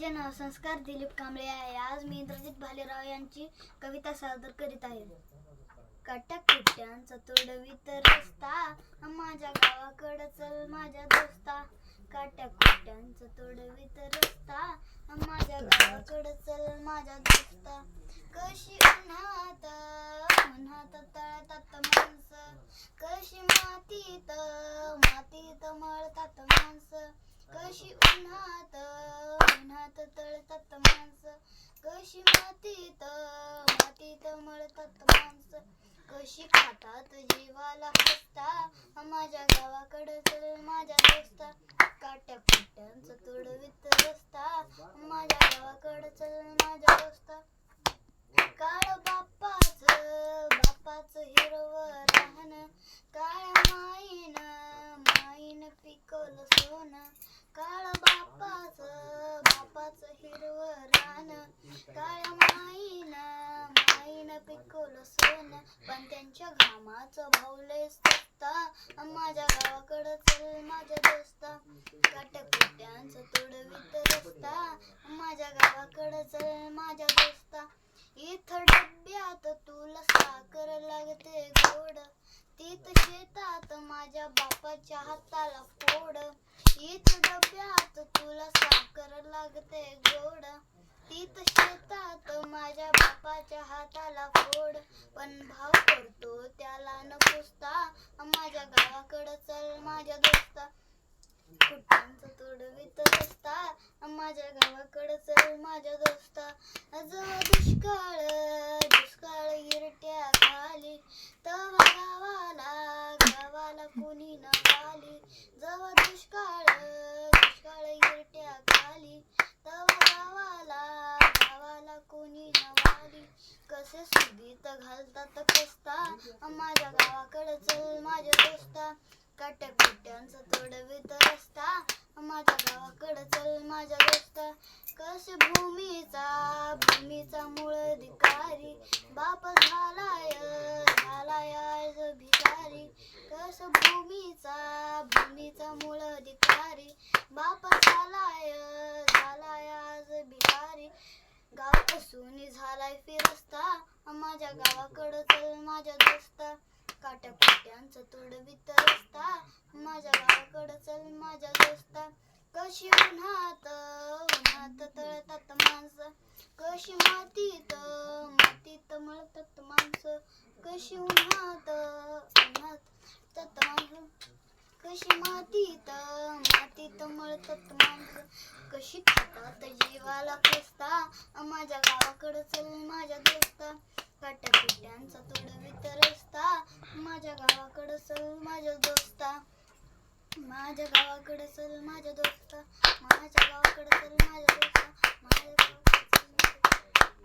माझे नाव संस्कार दिलीप कांबळे आहे. आज मी इंद्रजित भालेराव यांची कविता सादर करीत आहे. काट्या कुट्यांचा तोडवीत रस्ता माझ्या गावाकडं चल माझ्या दोस्ता. काट्या कुट्यांचा तोडवीत रस्ता माझ्या गावाकडं चल माझ्या दोस्ता. कशी उन्हात उन्हात तळतात माणसं. कशी मातीत मातीत मळतात माणसं. कशी उन्हात उन्हात तळतात माणसं. कशी मातीत मातीत मळतात माणसं. कशी खातात जीवाला हसता. माझ्या गावाकडं चल माझ्या दोस्ता. काट्या कुट्यांचं तुडवीत रस्ता. माझ्या गावाकडं चल माझ्या दोस्ता. काळ बाप्पाच बाप्पाच हिरवं राहण. काळ माईन माईन पिकवलं सोनं काळ बाप्पाच बाप्पाच हिरवं रान काळ माईन माईन पण पण त्यांच्या घामाचं भावले सत्ता माझ्या गावाकडं चल माझ्या दोस्ता. काटकुट्यांचं तोडवीत रस्ता. माझ्या गावाकडं चल माझ्या दोस्ता. इथं डब्यात तुला साखर लागते गोड. तीत शेतात माझ्या बापाच्या हाताला फोड. इथं डब्यात तुला साखर लागते गोड. तीत शेतात माझ्या त्याला फोड पण भाव करतो. त्याला न पुसता माझ्या गावाकडं चल माझ्या दोस्ता. कुटांचं तोडवीत रस्ता माझ्या गावाकडं चल माझ्या दोस्ता. जवळ दुष्काळ कसे सुगीत घालतात कसता. माझ्या गावाकडे चल माझ्या दोस्ता. काट्या कुट्यांचा तोडवीत रस्ता माझ्या गावाकडे चल माझ्या दोस्ता. कस भूमीचा भूमीचा मूळ अधिकारी बाप झालाय झालाय आज भिकारी. कस भूमीचा भूमीचा मूळ अधिकारी बाप झालाय झालाय आज भिकारी गाव झालाय फिरस्ता. माझ्या गावाकडं चल माझ्या दोस्ता. काट्या कुट्यांचं तोड रस्ता माझ्या गावाकडं चल माझ्या दोस्ता. कशी उन्हात उन्हात तळतात माणसं. कशी मातीत मातीत मळतात माणसं. कशी उन्हात मातीत मातीत मळतात माणसं. कशी खातात जीवाला खस्ता माझ्या गावाकडं चल माझ्या दोस्ता. काट्यापिट्यांचा तुडवीत रस्ता माझ्या गावाकडं चल माझ्या दोस्ता. माझ्या गावाकडं चल माझ्या दोस्ता. माझ्या गावाकडं चल माझ्या दोस्ता. माझ्या